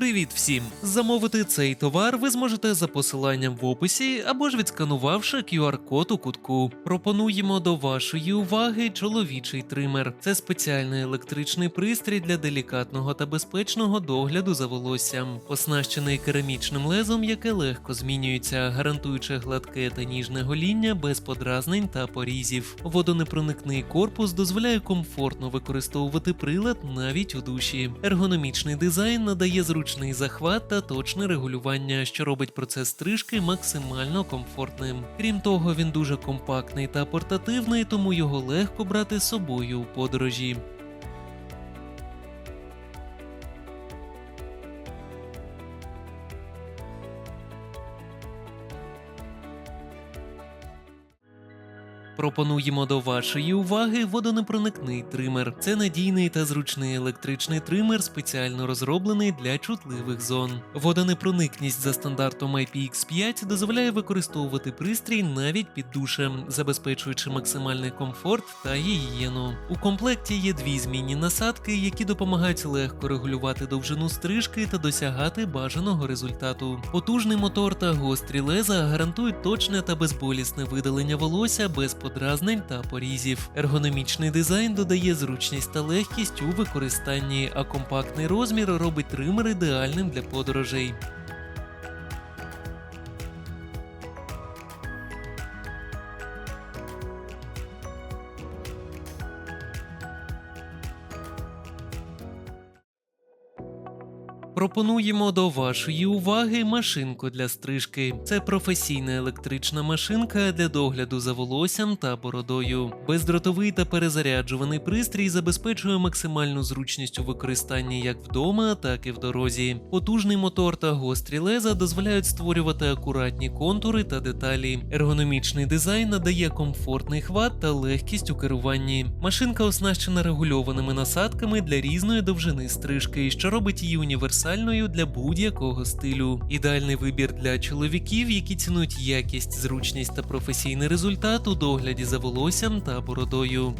Привіт всім! Замовити цей товар ви зможете за посиланням в описі або ж відсканувавши QR-код у кутку. Пропонуємо до вашої уваги чоловічий тример. Це спеціальний електричний пристрій для делікатного та безпечного догляду за волоссям, оснащений керамічним лезом, яке легко змінюється, гарантуючи гладке та ніжне гоління без подразнень та порізів. Водонепроникний корпус дозволяє комфортно використовувати прилад навіть у душі. Ергономічний дизайн надає зручний захват та точне регулювання, що робить процес стрижки максимально комфортним. Крім того, він дуже компактний та портативний, тому його легко брати з собою у подорожі. Пропонуємо до вашої уваги водонепроникний тример. Це надійний та зручний електричний тример, спеціально розроблений для чутливих зон. Водонепроникність за стандартом IPX5 дозволяє використовувати пристрій навіть під душем, забезпечуючи максимальний комфорт та гігієну. У комплекті є дві змінні насадки, які допомагають легко регулювати довжину стрижки та досягати бажаного результату. Потужний мотор та гострі леза гарантують точне та безболісне видалення волосся без подразнень та порізів. Ергономічний дизайн додає зручність та легкість у використанні, а компактний розмір робить тример ідеальним для подорожей. Пропонуємо до вашої уваги машинку для стрижки. Це професійна електрична машинка для догляду за волоссям та бородою. Бездротовий та перезаряджуваний пристрій забезпечує максимальну зручність у використанні як вдома, так і в дорозі. Потужний мотор та гострі леза дозволяють створювати акуратні контури та деталі. Ергономічний дизайн надає комфортний хват та легкість у керуванні. Машинка оснащена регульованими насадками для різної довжини стрижки, що робить її універсальною для будь-якого стилю. Ідеальний вибір для чоловіків, які цінують якість, зручність та професійний результат у догляді за волоссям та бородою.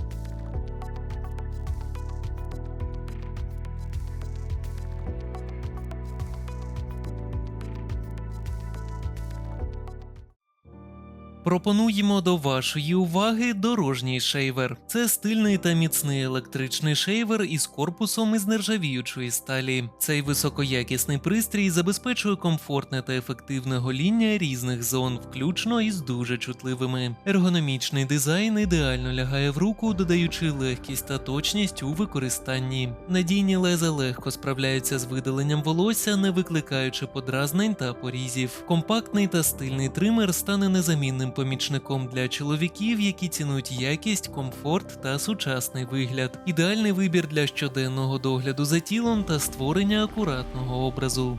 Пропонуємо до вашої уваги дорожній шейвер. Це стильний та міцний електричний шейвер із корпусом із нержавіючої сталі. Цей високоякісний пристрій забезпечує комфортне та ефективне гоління різних зон, включно із дуже чутливими. Ергономічний дизайн ідеально лягає в руку, додаючи легкість та точність у використанні. Надійні леза легко справляються з видаленням волосся, не викликаючи подразнень та порізів. Компактний та стильний тример стане незамінним помічником для чоловіків, які цінують якість, комфорт та сучасний вигляд. Ідеальний вибір для щоденного догляду за тілом та створення акуратного образу.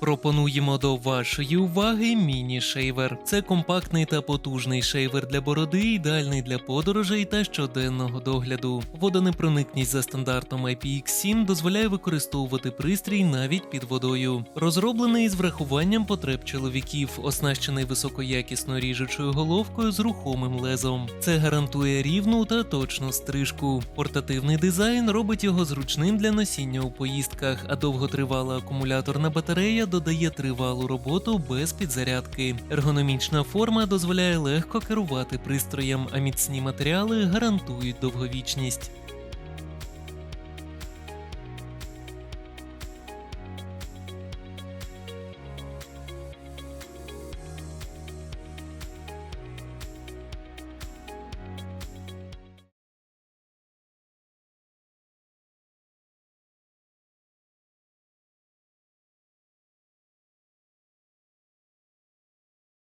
Пропонуємо до вашої уваги міні-шейвер. Це компактний та потужний шейвер для бороди, ідеальний для подорожей та щоденного догляду. Водонепроникність за стандартом IPX7 дозволяє використовувати пристрій навіть під водою. Розроблений із врахуванням потреб чоловіків, оснащений високоякісно ріжучою головкою з рухомим лезом. Це гарантує рівну та точну стрижку. Портативний дизайн робить його зручним для носіння у поїздках, а довготривала акумуляторна батарея додає тривалу роботу без підзарядки. Ергономічна форма дозволяє легко керувати пристроєм, а міцні матеріали гарантують довговічність.